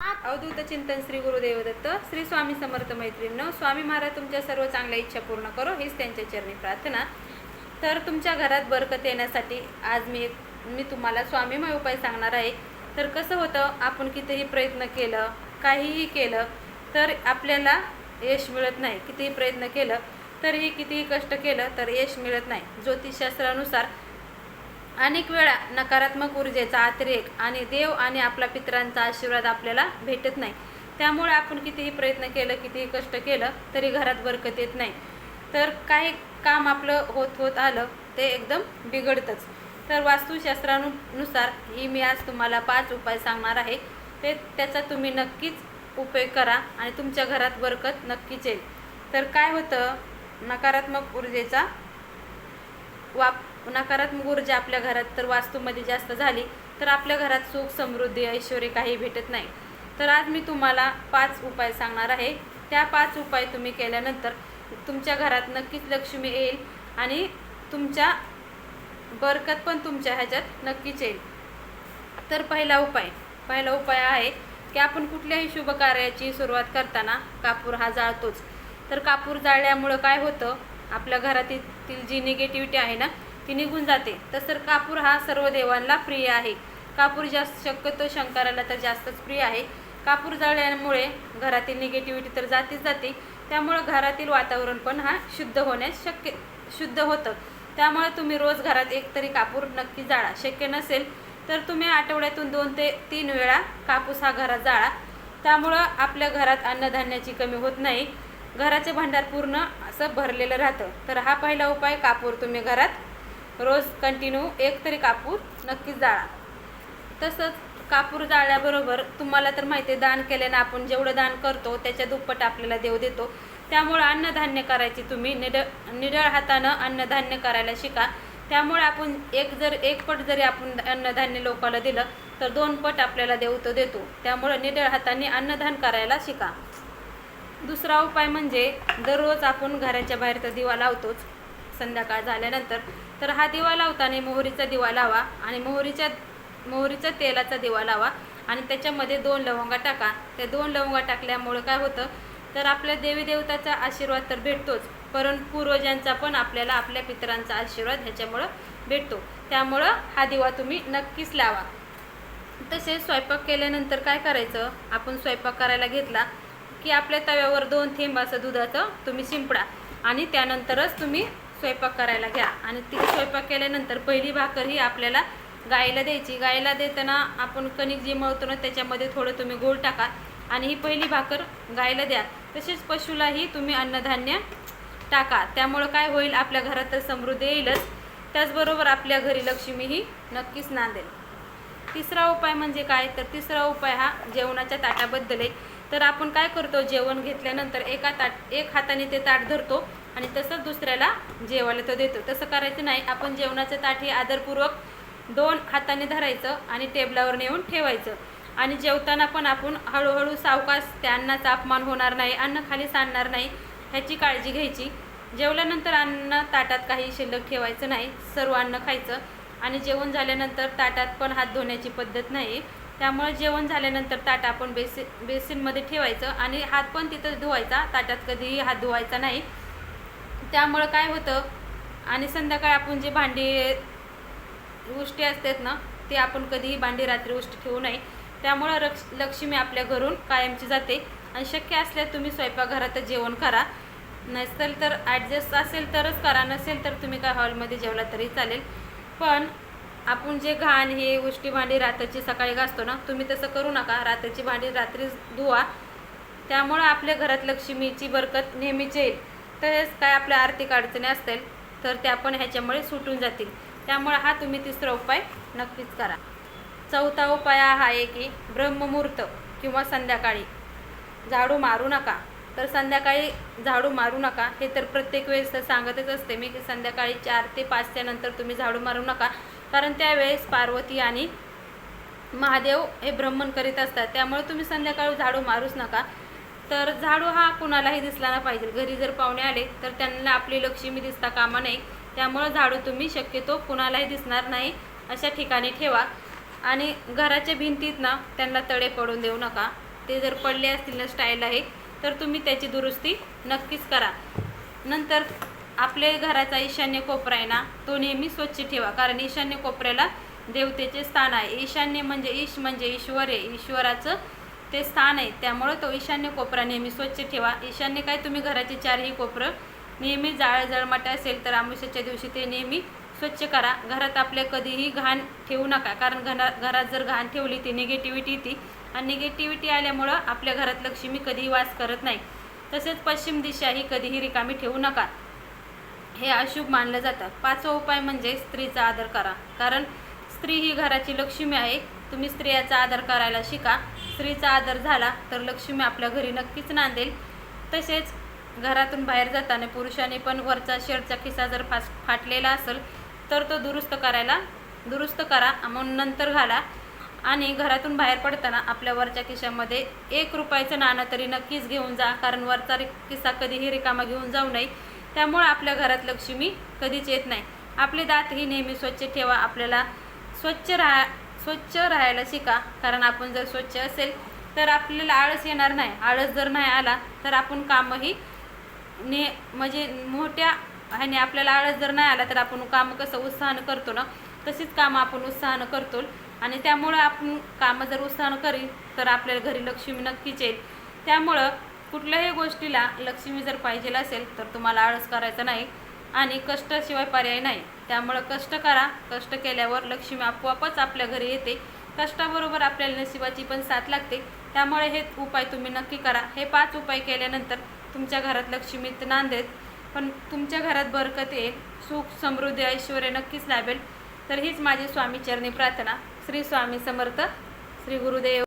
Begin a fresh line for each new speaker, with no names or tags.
अवधूत चिंतन श्री गुरुदेव दत्त श्री स्वामी समर्थ मैत्रिणीनं स्वामी महाराज तुमच्या सर्व चांगल्या इच्छा पूर्ण करो हीच त्यांच्या चरणी प्रार्थना. तर तुमच्या घरात बरकत येण्यासाठी आज मी मी तुम्हाला स्वामीमय उपाय सांगणार आहे. तर कसं होतं आपण कितीही प्रयत्न केलं काहीही केलं तर आपल्याला यश मिळत नाही. कितीही प्रयत्न केलं तरीही कितीही कष्ट केलं तर यश मिळत नाही. ज्योतिषशास्त्रानुसार अनेक वेळा नकारात्मक ऊर्जेचा अतिरेक आणि देव आणि आपला पितरांचा आशीर्वाद आपल्याला भेटत नाही. त्यामुळे आपण कितीही प्रयत्न केलं कितीही कष्ट केलं तरी घरात बरकत येत नाही. तर काही काम आपलं होत होत आलं ते एकदम बिघडतंच. तर वास्तुशास्त्रानुसार ही मी आज तुम्हाला पाच उपाय सांगणार आहे. ते त्याचा तुम्ही नक्कीच उपयोग करा आणि तुमच्या घरात बरकत नक्कीच येईल. तर काय होतं? नकारात्मक ऊर्जेचा वाप नकारात्मक ऊर्जा आपल्या घरात तर वास्तूमध्ये जास्त झाली तर आपल्या घरात सुख समृद्धी ऐश्वर काही भेटत नाही. तर आज मी तुम्हाला पाच उपाय सांगणार आहे. त्या पाच उपाय तुम्ही केल्यानंतर तुमच्या घरात नक्कीच लक्ष्मी येईल आणि तुमच्या बरकत पण तुमच्या ह्याच्यात नक्कीच येईल. तर पहिला उपाय पहिला उपाय आहे की आपण कुठल्याही शुभ कार्याची सुरुवात करताना कापूर हा जाळतोच. तर कापूर जाळल्यामुळं काय होतं? आपल्या घरातील जी निगेटिव्हिटी आहे ना ती निघून जाते. तसं कापूर हा सर्व देवांना प्रिय आहे. कापूर जास्त शक्यतो शंकराला तर जास्तच प्रिय आहे. कापूर जाळल्यामुळे घरातील निगेटिव्हिटी तर जातीच जाते. त्यामुळं घरातील वातावरण पण हा शुद्ध होण्यास शक्य शुद्ध होतं. त्यामुळे तुम्ही रोज घरात एक तरी कापूर नक्की जाळा. शक्य नसेल तर तुम्ही आठवड्यातून दोन ते तीन वेळा कापूस हा घरात जाळा. त्यामुळं आपल्या घरात अन्नधान्याची कमी होत नाही. घराचे भांडार पूर्ण असं भरलेलं राहतं. तर हा पहिला उपाय कापूर. तुम्ही घरात रोज कंटिन्यू एक तरी कापूर नक्कीच जाळा. तसंच कापूर जाळल्याबरोबर तुम्हाला तर माहिती आहे दान केल्यानं आपण जेवढं दान करतो त्याच्या दुप्पट आपल्याला देव देतो. त्यामुळं अन्नधान्य करायची तुम्ही. निड निडळ हातानं अन्नधान्य करायला शिका. त्यामुळे आपण एक जर एक पट जरी आपण अन्नधान्य लोकाला दिलं तर दोन पट आपल्याला देव तो देतो. त्यामुळं निडळ हाताने अन्नधान करायला शिका. दुसरा उपाय म्हणजे दररोज आपण घराच्या बाहेर तर दिवा लावतोच संध्याकाळ झाल्यानंतर. तर हा दिवा लावताना मोहरीचा दिवा लावा आणि मोहरीच्या मोहरीच्या तेलाचा दिवा लावा आणि त्याच्यामध्ये दोन लवंगा टाका. त्या दोन लवंगा टाकल्यामुळे काय होतं तर आपल्या देवीदेवताचा आशीर्वाद तर भेटतोच परंतु पूर्वजांचा पण आपल्याला आपल्या पितरांचा आशीर्वाद ह्याच्यामुळं भेटतो. त्यामुळं हा दिवा तुम्ही नक्कीच लावा. तसेच स्वयंपाक केल्यानंतर काय करायचं आपण स्वयंपाक करायला घेतला की आपल्या तव्यावर दोन थेंब असं दुधाचं तुम्ही शिंपडा आणि त्यानंतरच तुम्ही स्वयंपाक करायला घ्या. आणि ती स्वयंपाक केल्यानंतर पहिली भाकर ही आपल्याला गाईला द्यायची. गाईला देताना आपण कणिक जे मळतो ना त्याच्यामध्ये थोडं तुम्ही गोळ टाका आणि ही पहिली भाकर गाईला द्या. तसेच पशुलाही तुम्ही अन्नधान्य टाका. त्यामुळं काय होईल आपल्या घरात तर समृद्धी येईलच. त्याचबरोबर आपल्या घरी लक्ष्मीही नक्कीच नांदेल. तिसरा उपाय म्हणजे काय? तर तिसरा उपाय हा जेवणाच्या ताटाबद्दल आहे. तर आपण काय करतो? जेवण घेतल्यानंतर एका ताट एक हाताने ते ताट धरतो आणि तसंच दुसऱ्याला जेवायला तो देतो. तसं करायचं नाही. आपण जेवणाचं ताट हे आदरपूर्वक दोन हाताने धरायचं आणि टेबलावर नेऊन ठेवायचं. आणि जेवताना पण आपण हळूहळू सावकाश त्या अन्नाचा अपमान होणार नाही अन्न खाली सांडणार नाही ह्याची काळजी घ्यायची. जेवल्यानंतर अन्न ताटात काही शिल्लक ठेवायचं नाही. सर्व अन्न खायचं. आणि जेवण झाल्यानंतर ताटात पण हात धुण्याची पद्धत नाही. त्यामुळे जेवण झाल्यानंतर ताट आपण बेसि बेसिनमध्ये ठेवायचं आणि हात पण तिथं धुवायचा. ताटात कधीही हात धुवायचा नाही. त्यामुळं काय होतं आणि संध्याकाळी आपण जे भांडी उष्टी असतात ना ते आपण कधीही भांडी रात्री उष्टी ठेवू नये. त्यामुळं रक्ष लक्ष्मी आपल्या घरून कायमची जाते. आणि शक्य असल्यास तुम्ही स्वयंपाकघरातच जेवण करा. नसेल तर ॲडजस्ट असेल तरच करा. नसेल तर तुम्ही काय हॉलमध्ये जेवला तरी चालेल. पण आपण जे घाण हे उष्टी भांडी रात्रीची सकाळी घासतो ना तुम्ही तसं करू नका. रात्रीची भांडी रात्रीच धुवा. त्यामुळं आपल्या घरात लक्ष्मीची बरकत नेहमीच येईल. तसेच काय आपल्या आर्थिक अडचणी असतील तर त्या पण ह्याच्यामुळे सुटून जातील. त्यामुळे हा तुम्ही तिसरा उपाय नक्कीच करा. चौथा उपाय हा आहे की ब्रह्ममुहूर्त किंवा संध्याकाळी. झाडू मारू नका. तर संध्याकाळी झाडू मारू नका. हे तर प्रत्येक वेळेस तर सांगतच असते मी की संध्याकाळी चार ते पाचच्या नंतर तुम्ही झाडू मारू नका. कारण त्यावेळेस पार्वती आणि महादेव हे भ्रमण करीत असतात. त्यामुळे तुम्ही संध्याकाळी झाडू मारूच नका. तर झाडू हा कुणालाही दिसला ना पाहिजे. घरी जर पाहुणे आले तर त्यांना आपली लक्ष्मी दिसता कामा नाही त्यामुळं झाडू तुम्ही शक्यतो कुणालाही दिसणार नाही अशा ठिकाणी ठेवा. आणि घराच्या भिंतीत ना त्यांना तडे पडून देऊ नका. ते जर पडले असतील ना स्टाईल आहे तर तुम्ही त्याची दुरुस्ती नक्कीच करा. नंतर आपले घराचा ईशान्य कोपरा आहे ना तो नेहमी स्वच्छ ठेवा. कारण ईशान्य कोपऱ्याला देवतेचे स्थान आहे. ईशान्य म्हणजे ईश म्हणजे ईश्वर आहे. ईश्वराचं ते स्थान आहे. त्यामुळं तो ईशान्य कोपरा नेहमी स्वच्छ ठेवा. ईशान्य काय? तुम्ही घराचे चारही कोपरं नेहमी जाळ जळमाट असेल तर आमुष्याच्या दिवशी ते नेहमी स्वच्छ करा. घरात आपल्या कधीही घाण ठेवू नका. कारण घरा घरात जर घाण ठेवली ती निगेटिव्हिटी येते. आणि निगेटिव्हिटी आल्यामुळं आपल्या घरात लक्ष्मी कधीही वास करत नाही. तसेच पश्चिम दिशा ही कधीही रिकामी ठेवू नका. हे अशुभ मानलं जातं. पाचवा उपाय म्हणजे स्त्रीचा आदर करा. कारण स्त्री ही घराची लक्ष्मी आहे. तुम्ही स्त्रियाचा आदर करायला शिका. स्त्रीचा आदर झाला तर लक्ष्मी आपल्या घरी नक्कीच नांदेल. तसेच घरातून बाहेर जाताना पुरुषाने पण वरचा शेडचा खिसा जर फास फाटलेला असेल तर तो दुरुस्त करायला दुरुस्त करा मग नंतर घाला. आणि घरातून बाहेर पडताना आपल्या वरच्या खिशामध्ये एक रुपयाचं नाणं तरी नक्कीच घेऊन जा कारण वरचा रि किस्सा कधीही रिकामा घेऊन जाऊ नये. त्यामुळं आपल्या घरात लक्ष्मी कधीच येत नाही. आपले दात ही नेहमी स्वच्छ ठेवा. आपल्याला स्वच्छ राहा स्वच्छ राहायला शिका. कारण आपण जर स्वच्छ असेल तर आपल्याला आळस येणार नाही. आळस जर नाही आला तर आपण कामही ने म्हणजे मोठ्या ह्याने आपल्याला आळस जर नाही आला तर आपण कामं कसं उत्साहानं करतो ना तशीच कामं आपण उत्साहानं करतो आणि त्यामुळं आपण कामं जर उत्साहानं करील तर आपल्याला घरी लक्ष्मी नक्कीच येईल. त्यामुळं कुठल्याही गोष्टीला लक्ष्मी जर पाहिजे असेल तर तुम्हाला आळस करायचा नाही आणि कष्टाशिवाय पर्याय नाही. त्यामुळं कष्ट करा. कष्ट केल्यावर लक्ष्मी आपोआपच आपल्या घरी येते. कष्टाबरोबर आपल्याला नशिबाची पण साथ लागते. त्यामुळे हे उपाय तुम्ही नक्की करा. हे पाच उपाय केल्यानंतर तुमच्या घरात लक्ष्मी नांदेत पण तुमच्या घरात बरकत येईल सुख समृद्धी ऐश्वर नक्कीच लाभेल. तर हीच माझी स्वामी चरणी प्रार्थना. श्री स्वामी समर्थ श्री गुरुदेव.